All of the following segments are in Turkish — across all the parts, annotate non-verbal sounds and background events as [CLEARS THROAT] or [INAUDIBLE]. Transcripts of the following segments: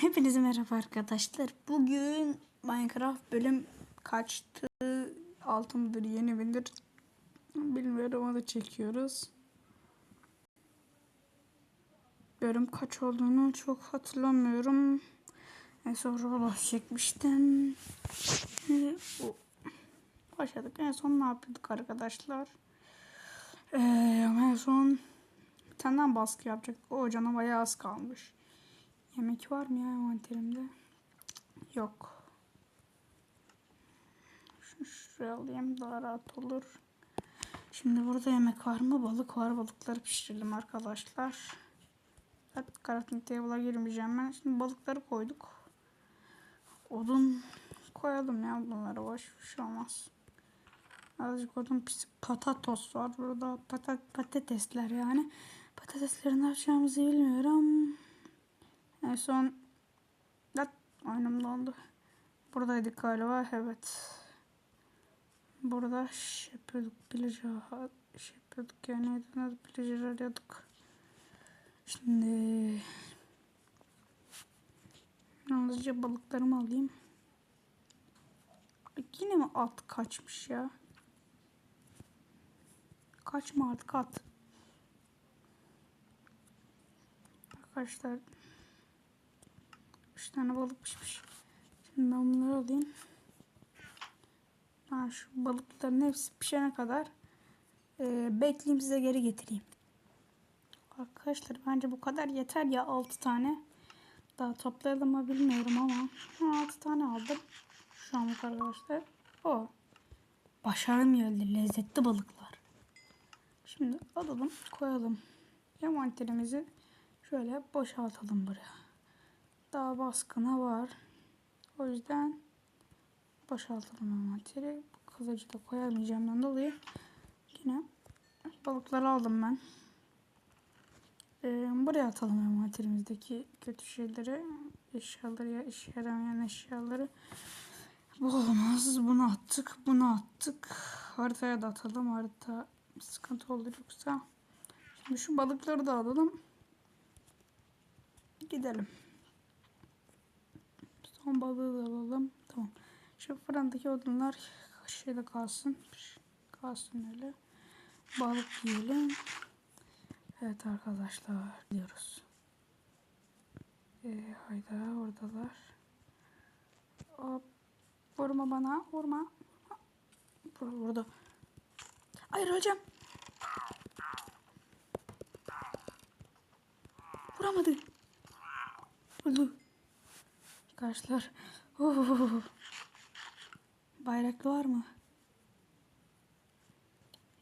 Hepinize merhaba arkadaşlar. Bugün Minecraft bölüm kaçtı? Altı mıdır, yeni midir? Bilmiyorum onu da çekiyoruz. Bölüm kaç olduğunu çok hatırlamıyorum. En son Roblox çekmiştim. Başladık. En son ne yapıyorduk arkadaşlar? Ee, en son bir tane baskı yapacaktık. O cana bayağı az kalmış. Yemek var mı ya envanterimde? Yok. Şunu şuraya alayım daha rahat olur. Şimdi burada yemek var mı? Balık var. Balıkları pişirelim arkadaşlar. Artık crafting table'a girmeyeceğim ben. Şimdi balıkları koyduk. Odun koyalım ya bunlara boş bir şey olmaz. Azıcık odun pis patatos var burada. Patat patatesler yani. Patatesleri ne yapacağımızı bilmiyorum. En son Lat oyunum dondu. Buradaydık galiba. Evet. Burada şey yapıyorduk. Villager şey yapıyorduk yani. Neydi? Villager arıyorduk. Şimdi yalnızca balıklarımı alayım. Yine mi alt kaçmış ya? Kaçma artık at. Arkadaşlar 3 tane balık pişmiş. Şimdi ben bunları alayım. Ha, şu balıkların hepsi pişene kadar e, bekleyeyim size geri getireyim. Arkadaşlar bence bu kadar yeter ya 6 tane. Daha toplayalım mı bilmiyorum ama 6 tane aldım. Şu anlık arkadaşlar. O. Başarım geldi. Lezzetli balıklar. Şimdi alalım koyalım. Envanterimizi şöyle boşaltalım buraya daha baskına var. O yüzden boşaltalım envanteri. Kılıcı da koyamayacağımdan dolayı yine balıkları aldım ben. Ee, buraya atalım envanterimizdeki kötü şeyleri, eşyaları ya işe yaramayan eşyaları. Bu olmaz. Bunu attık, bunu attık. Haritaya da atalım. Harita sıkıntı olur yoksa. Şimdi şu balıkları da alalım. Gidelim. Son balığı da alalım. Tamam. Şu fırındaki odunlar şeyde kalsın. Kalsın öyle. Balık yiyelim. Evet arkadaşlar diyoruz. Ee, hayda oradalar. Hop. Vurma bana. Vurma. Burada. Hayır hocam. Vuramadı. Öldü. Arkadaşlar. Bayraklı var mı?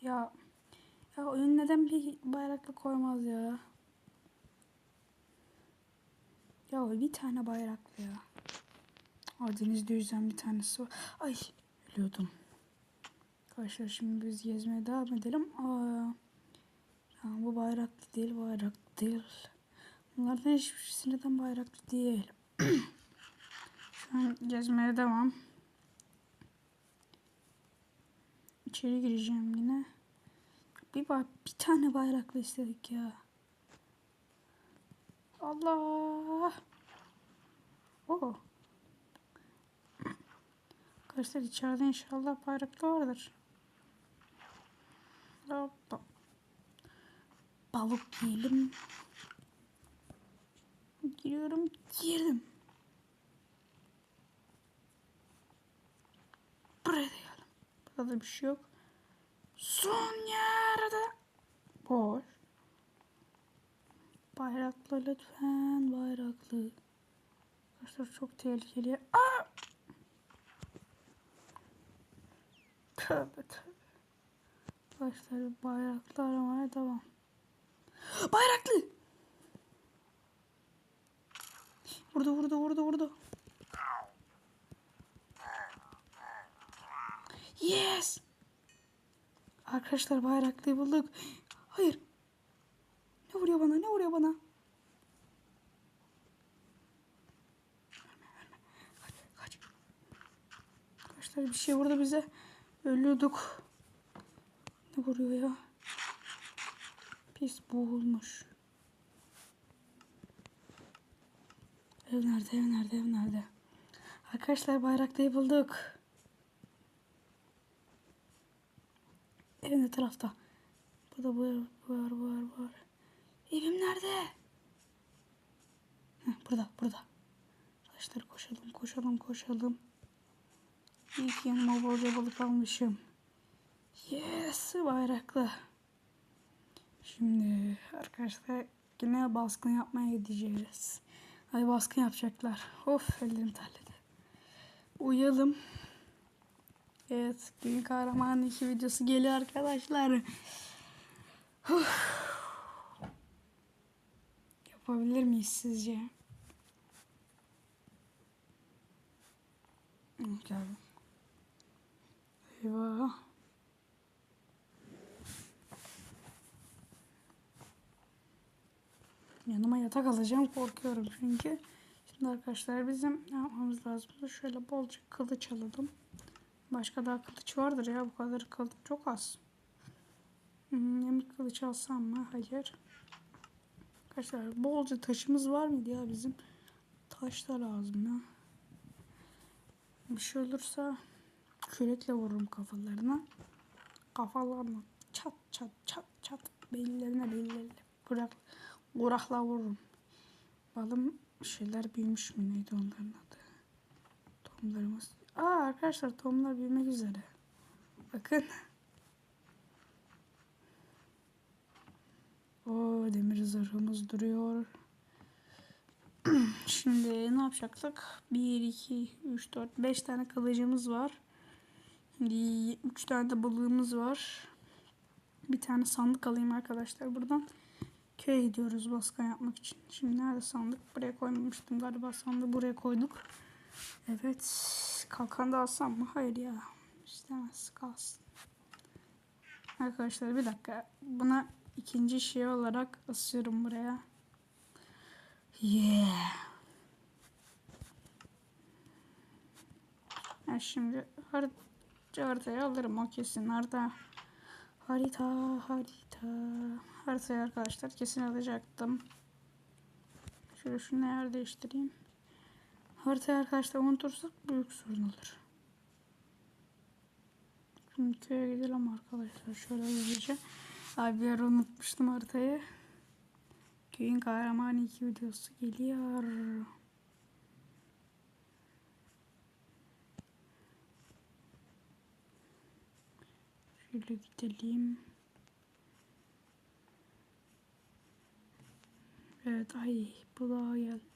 Ya ya oyun neden bir bayraklı koymaz ya? Ya bir tane bayraklı ya. Aa, denizde yüzen bir tanesi var. Ay ölüyordum. Arkadaşlar şimdi biz gezmeye devam edelim. Aa, bu bayraklı değil bayraklı değil. Bunlardan hiçbirisi neden bayraklı değil. [CLEARS THROAT] Gezmeye devam. İçeri gireceğim yine. Bir bak bir tane bayraklı istedik ya. Allah. Oo. Arkadaşlar içeride inşallah bayraklı vardır. Hoppa. Balık yiyelim. Giriyorum. Girdim. Buraya da geldim. Burada bir şey yok. Son yerde. Boş. Bayraklı lütfen. Bayraklı. Arkadaşlar çok tehlikeli. Aa! Tövbe tövbe. Arkadaşlar bayraklı aramaya devam. Bayraklı. Vurdu vurdu vurdu vurdu. Yes. Arkadaşlar bayraklıyı bulduk. Hayır. Ne vuruyor bana? Ne vuruyor bana? Arkadaşlar bir şey vurdu bize. Ölüyorduk. Ne vuruyor ya? Pis boğulmuş. Ev nerede? Ev nerede? Ev nerede? Arkadaşlar bayraktayı bulduk. Ev ne tarafta? Burada bu var bu var bu var. Evim nerede? Heh, burada burada. Arkadaşlar koşalım koşalım koşalım. İyi ki yanıma bolca balık almışım. Yes bayraklı. Şimdi arkadaşlar yine baskın yapmaya gideceğiz. Ay baskın yapacaklar. Of ellerim terledi. Uyuyalım. Evet gün kahramanı 2 videosu geliyor arkadaşlar. Yapabilir miyiz sizce? Gel. Eyvah. Yanıma yatak alacağım korkuyorum çünkü. Şimdi arkadaşlar bizim yapmamız lazım? Şöyle bolca kılıç alalım. Başka daha kılıç vardır ya bu kadar kılıç çok az. Hmm, yemek kılıç alsam mı? Hayır. Arkadaşlar bolca taşımız var mıydı ya bizim? Taş da lazım ya. Bir şey olursa kürekle vururum kafalarına. Kafalarına çat çat çat çat bellerine bellerine bırak Uğrakla vururum. Balım şeyler büyümüş mü neydi onların adı? Tohumlarımız. Aa arkadaşlar tohumlar büyümek üzere. Bakın. O demir zırhımız duruyor. [CLEARS THROAT] Şimdi ne yapacaktık? 1, 2, 3, 4, 5 tane kılıcımız var. Şimdi 3 tane de balığımız var. Bir tane sandık alayım arkadaşlar buradan. Köye gidiyoruz baskın yapmak için. Şimdi nerede sandık? Buraya koymamıştım galiba sandığı buraya koyduk. Evet. Kalkan da alsam mı? Hayır ya. İstemez kalsın. Arkadaşlar bir dakika. Buna ikinci şey olarak asıyorum buraya. Yeah. Ben şimdi harita haritayı alırım o kesin. Harita harita harita haritayı arkadaşlar kesin alacaktım. Şöyle şunu yer değiştireyim. Haritayı arkadaşlar unutursak büyük sorun olur. Şimdi köye gidelim arkadaşlar. Şöyle hızlıca. Abi bir ara unutmuştum haritayı. Köyün kahramanı 2 videosu geliyor. Şöyle gidelim. Evet ay bu dağa geldik.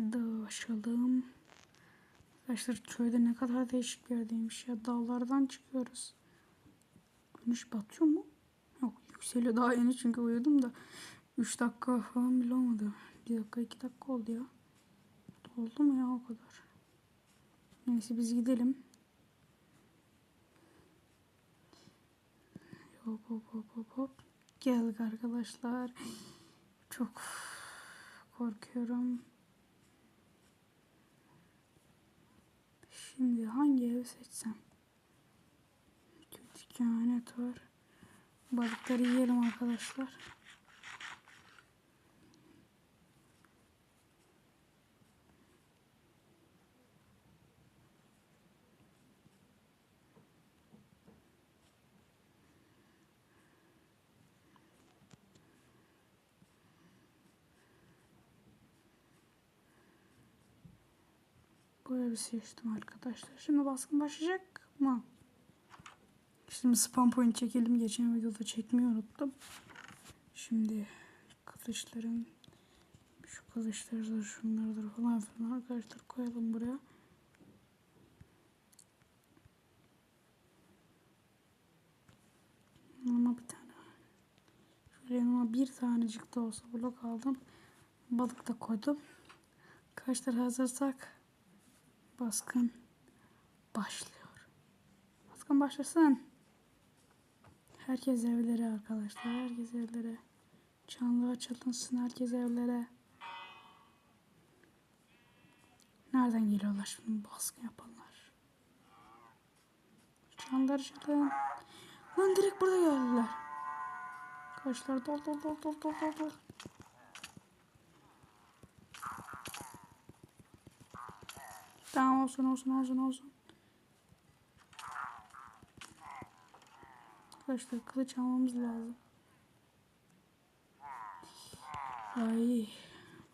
Dağı aşalım. Arkadaşlar köyde ne kadar değişik bir yerdeymiş ya. Dağlardan çıkıyoruz. Güneş batıyor mu? Yok yükseliyor daha yeni çünkü uyudum da 3 dakika falan bile olmadı. 1 dakika 2 dakika oldu ya. Oldu mu ya o kadar? Neyse biz gidelim. Hop hop hop hop hop. Geldik arkadaşlar. Çok korkuyorum. Şimdi hangi evi seçsem? Kehanet var. Balıkları yiyelim arkadaşlar. Bu evi seçtim arkadaşlar. Şimdi baskın başlayacak mı? Şimdi spam point çekelim. Geçen videoda çekmeyi unuttum. Şimdi kılıçların şu kılıçlardır şunlardır falan filan arkadaşlar koyalım buraya. Ama bir tane şöyle yanıma bir tanecik de olsa blok aldım. Balık da koydum. Arkadaşlar hazırsak baskın başlıyor. Baskın başlasın. Herkes evlere arkadaşlar. Herkes evlere. Çanlığa çalınsın herkes evlere. Nereden geliyorlar şimdi baskın yapanlar? Çanlar çalın. Lan direkt burada geldiler. Arkadaşlar dol dol dol dol dol dol dol. Tamam olsun olsun olsun olsun. Arkadaşlar kılıç almamız lazım. Ay.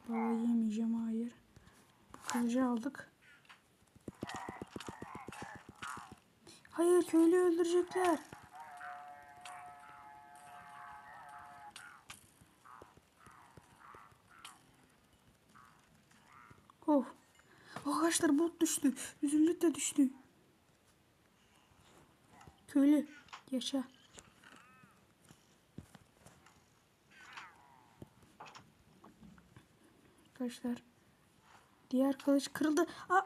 Baba yemeyeceğim hayır. Kılıcı aldık. Hayır köylüyü öldürecekler. Oh. Arkadaşlar bot düştü. Üzümlük de düştü. Köylü yaşa. Arkadaşlar diğer kılıç kırıldı. Aa!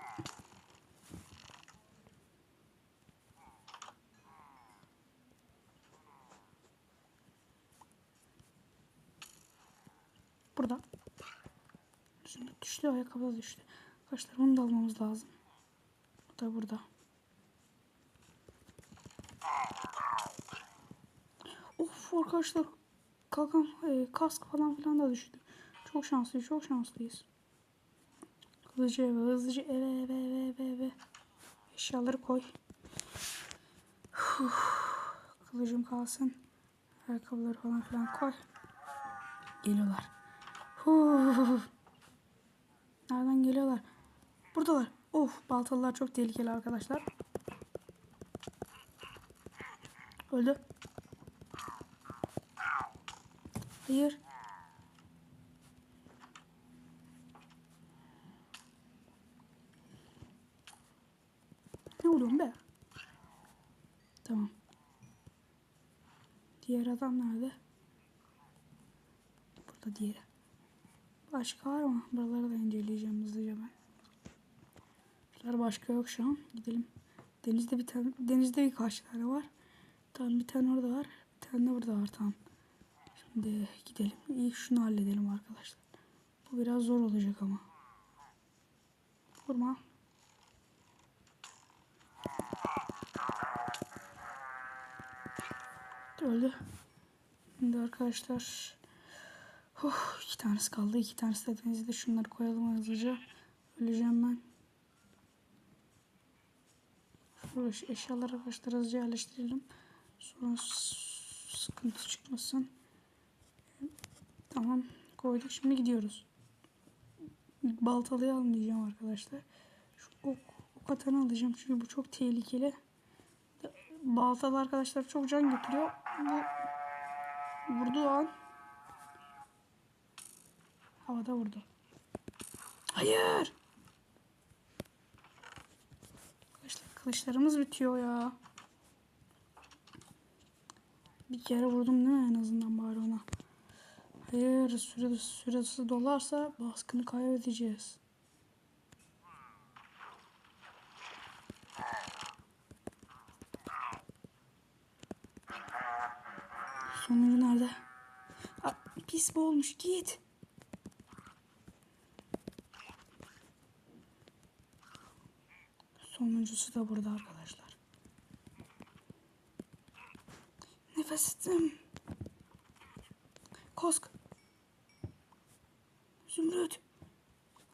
Burada. Üzümlük düştü, ayakkabı düştü. Arkadaşlar bunu da almamız lazım. Bu da burada. Of arkadaşlar kalkan e, kask falan filan da düştü. Çok şanslıyız, çok şanslıyız. Hızlıca eve, hızlıca eve, eve, eve, eve, eve. Eşyaları koy. Uf, kılıcım kalsın. Ayakkabıları falan filan koy. Geliyorlar. Uf. Nereden geliyorlar? Buradalar. Of baltalılar çok tehlikeli arkadaşlar. Öldü. Hayır. Ne oluyor be? Tamam. Diğer adam nerede? Burada diğeri. Başka var mı? Buraları da inceleyeceğim hızlıca ben. Şuralar başka yok şu an. Gidelim. Denizde bir tane, denizde birkaç tane var. Tamam bir tane orada var. Bir tane de burada var tamam. Şimdi gidelim. İlk şunu halledelim arkadaşlar. Bu biraz zor olacak ama. Vurma. Öldü. Şimdi arkadaşlar Oh, iki tanesi kaldı. iki tanesi de denizde. Şunları koyalım hızlıca. Öleceğim ben. Şu eşyaları arkadaşlar hızlıca yerleştirelim. Sonra sıkıntı çıkmasın. Tamam. Koyduk. Şimdi gidiyoruz. Baltalıyı almayacağım arkadaşlar. Şu ok, ok atanı alacağım. Çünkü bu çok tehlikeli. Baltalı arkadaşlar çok can götürüyor. Bu vurduğu an Havada vurdu. Hayır. Arkadaşlar kılıçlarımız bitiyor ya. Bir kere vurdum değil mi en azından bari ona. Hayır süre, süresi dolarsa baskını kaybedeceğiz. Sonuncu nerede? Aa, pis bu olmuş git. Sonuncusu da burada arkadaşlar. Nefesim. Kosk. Zümrüt.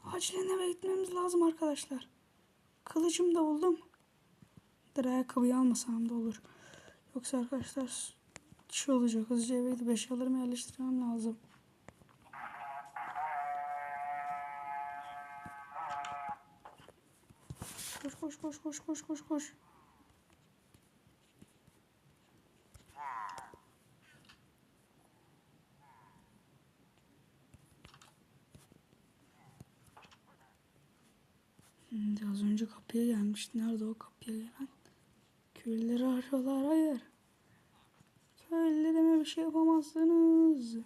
Acilen eve gitmemiz lazım arkadaşlar. Kılıcımı da buldum. Dur ayakkabıyı almasam da olur. Yoksa arkadaşlar şey olacak. Hızlıca eve gidip eşyalarımı yerleştirmem lazım. Koş koş koş koş koş koş koş. Şimdi az önce kapıya gelmişti. Nerede o kapıya gelen? Köylüleri arıyorlar. Hayır. Köylülerime bir şey yapamazsınız.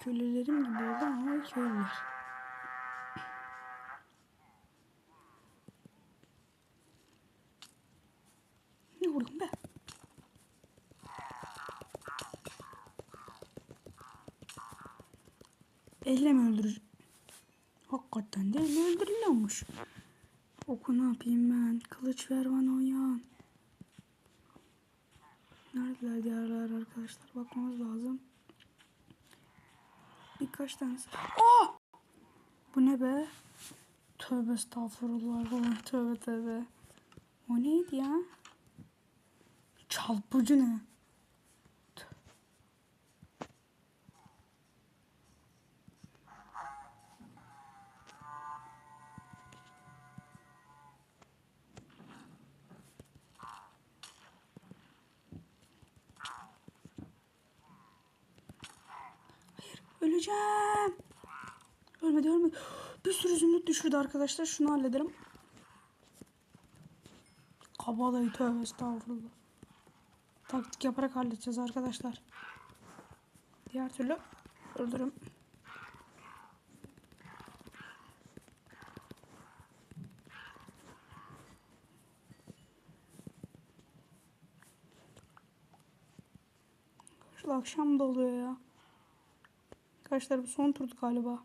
Köylülerim gibi oldu ama köylüler. Ne vurdum be? Elle mi öldürür? Hakikaten de elle öldürülüyormuş. Oku ne yapayım ben? Kılıç ver bana uyan. Neredeler diğerler arkadaşlar? Bakmamız lazım. Birkaç tanesi. Aa! Bu ne be? Tövbe estağfurullah. Allah tövbe tövbe. O neydi ya? Çarpıcı ne? Öleceğim. Ölmedi ölmedi. Bir sürü zümrüt düşürdü arkadaşlar. Şunu hallederim. Kabadayı tövbe estağfurullah. Taktik yaparak halledeceğiz arkadaşlar. Diğer türlü öldürüm. Şu akşam da oluyor ya. Arkadaşlar bu son turdu galiba.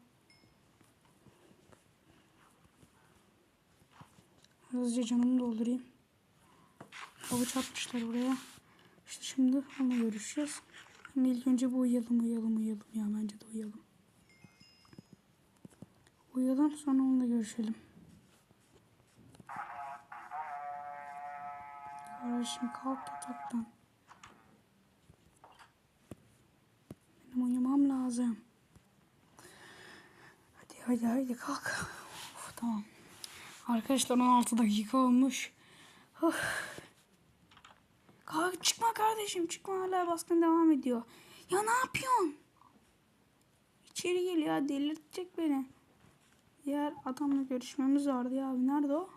Hızlıca canımı doldurayım. Havuç atmışlar buraya. İşte şimdi onunla görüşeceğiz. Ama ilk önce bu uyuyalım uyuyalım uyuyalım ya bence de uyuyalım. Uyuyalım sonra onunla görüşelim. Kardeşim kalk yataktan. Benim uyumam lazım. Hadi hadi kalk. Of, tamam. Arkadaşlar 16 dakika olmuş. Of. Kalk çıkma kardeşim çıkma hala baskın devam ediyor. Ya ne yapıyorsun? İçeri gel ya delirtecek beni. Diğer adamla görüşmemiz vardı ya abi nerede o?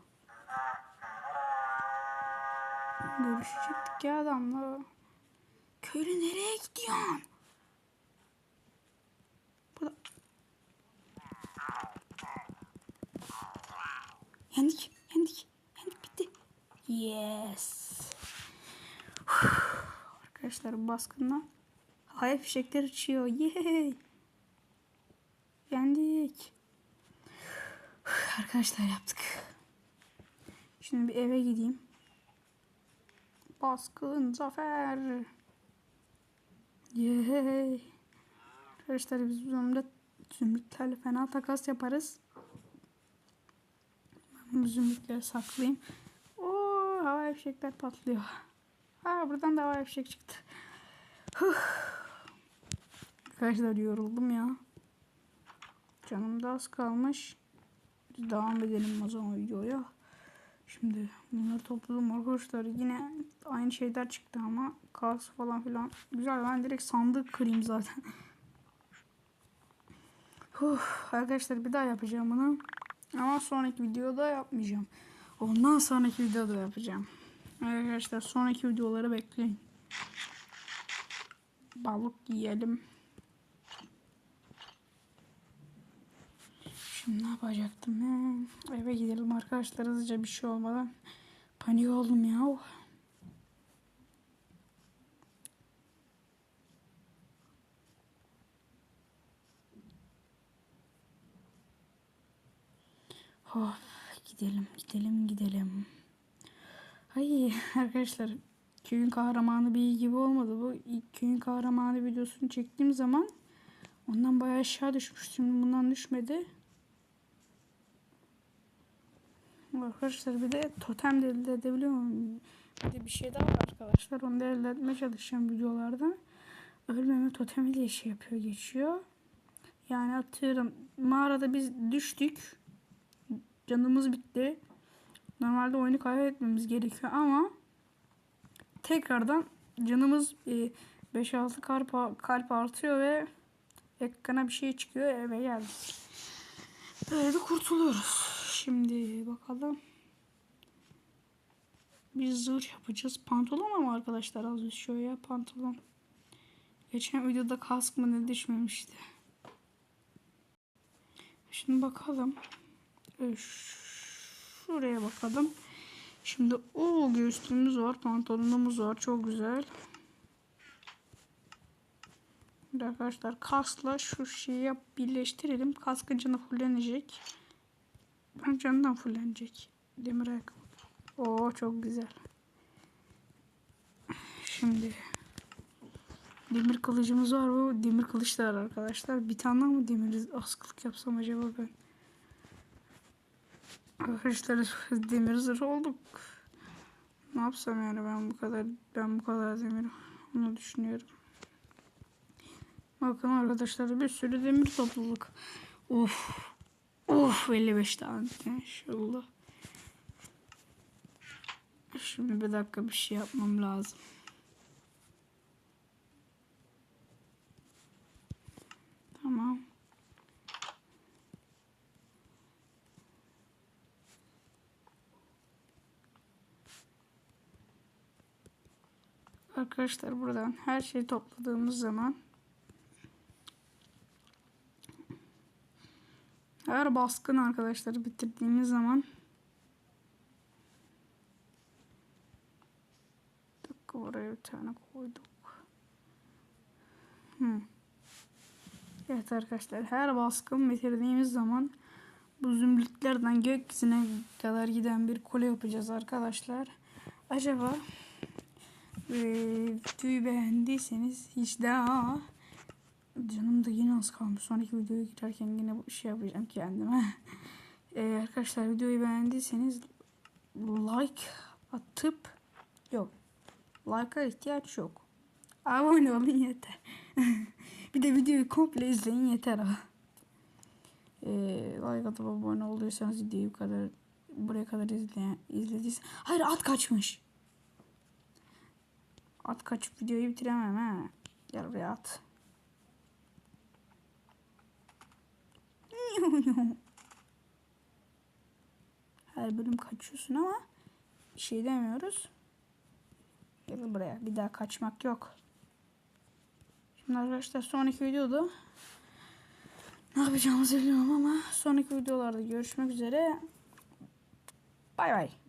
Görüşecektik ya adamla. Köylü nereye gidiyorsun? Yendik, yendik, yendik bitti. Yes. Arkadaşlar baskınla havai fişekler uçuyor. Yay. Yendik. Arkadaşlar yaptık. Şimdi bir eve gideyim. Baskın zafer. Yay. Arkadaşlar biz bu zümrüt, zümrütlerle fena takas yaparız. Zümrütleri saklayayım. Oo, havai fişekler patlıyor. Ha buradan da havai fişek çıktı. Huh. Arkadaşlar yoruldum ya. Canım da az kalmış. Biz devam edelim o zaman videoya. Şimdi bunları topladım arkadaşlar. Yine aynı şeyler çıktı ama kas falan filan. Güzel ben direkt sandık kırayım zaten. Huh, arkadaşlar bir daha yapacağım bunu. Ama sonraki videoda yapmayacağım. Ondan sonraki videoda yapacağım. Arkadaşlar sonraki videoları bekleyin. Balık yiyelim. Şimdi ne yapacaktım ben? Eve gidelim arkadaşlar hızlıca bir şey olmadan. Panik oldum ya. Oh, gidelim gidelim gidelim. Ay arkadaşlar köyün kahramanı bir gibi olmadı. Bu ilk köyün kahramanı videosunu çektiğim zaman ondan bayağı aşağı düşmüştüm. Bundan düşmedi. Arkadaşlar bir de totem de elde edebiliyor muyum? Bir de bir şey daha var arkadaşlar. Onu da elde etmeye çalışacağım videolarda. Ölmeme totemi diye şey yapıyor geçiyor. Yani atıyorum mağarada biz düştük. Canımız bitti. Normalde oyunu kaybetmemiz gerekiyor ama tekrardan canımız 5-6 kalp, kalp artıyor ve ekrana bir şey çıkıyor eve geldik. Böyle de kurtuluyoruz. Şimdi bakalım. Biz zırh yapacağız. Pantolon ama arkadaşlar az düşüyor ya pantolon. Geçen videoda kask mı ne düşmemişti. Şimdi bakalım. Şuraya bakalım. Şimdi o göğüslüğümüz var. Pantolonumuz var. Çok güzel. Şimdi arkadaşlar kaskla şu şeyi birleştirelim. Kaskın canı fullenecek. Canından fullenecek. Demir ayakkabı. Oo çok güzel. Şimdi demir kılıcımız var. Bu demir kılıçlar arkadaşlar. Bir tane mı demir askılık yapsam acaba ben? Arkadaşlar demir zırh olduk. Ne yapsam yani ben bu kadar ben bu kadar demir onu düşünüyorum. Bakın arkadaşlar bir sürü demir topladık. Of. Of 55 tane inşallah. Şimdi bir dakika bir şey yapmam lazım. Tamam. Arkadaşlar buradan her şeyi topladığımız zaman her baskın arkadaşları bitirdiğimiz zaman oraya bir tane koyduk. Hmm. Evet arkadaşlar her baskın bitirdiğimiz zaman bu zümrütlerden gökyüzüne kadar giden bir kule yapacağız arkadaşlar. Acaba videoyu beğendiyseniz hiç daha canım da yine az kalmış. Sonraki videoya girerken yine bu işi yapacağım kendime. [LAUGHS] E, arkadaşlar videoyu beğendiyseniz like atıp yok like'a ihtiyaç yok. Abone olun yeter. [LAUGHS] bir de videoyu komple izleyin yeter. Ee, like atıp abone olduysanız videoyu kadar buraya kadar izleyen izlediyseniz. Hayır at kaçmış. At kaçıp videoyu bitiremem ha. Gel buraya at. [LAUGHS] Her bölüm kaçıyorsun ama bir şey demiyoruz. Gel buraya. Bir daha kaçmak yok. Şimdi arkadaşlar sonraki videoda ne yapacağımızı bilmiyorum ama sonraki videolarda görüşmek üzere. Bay bay.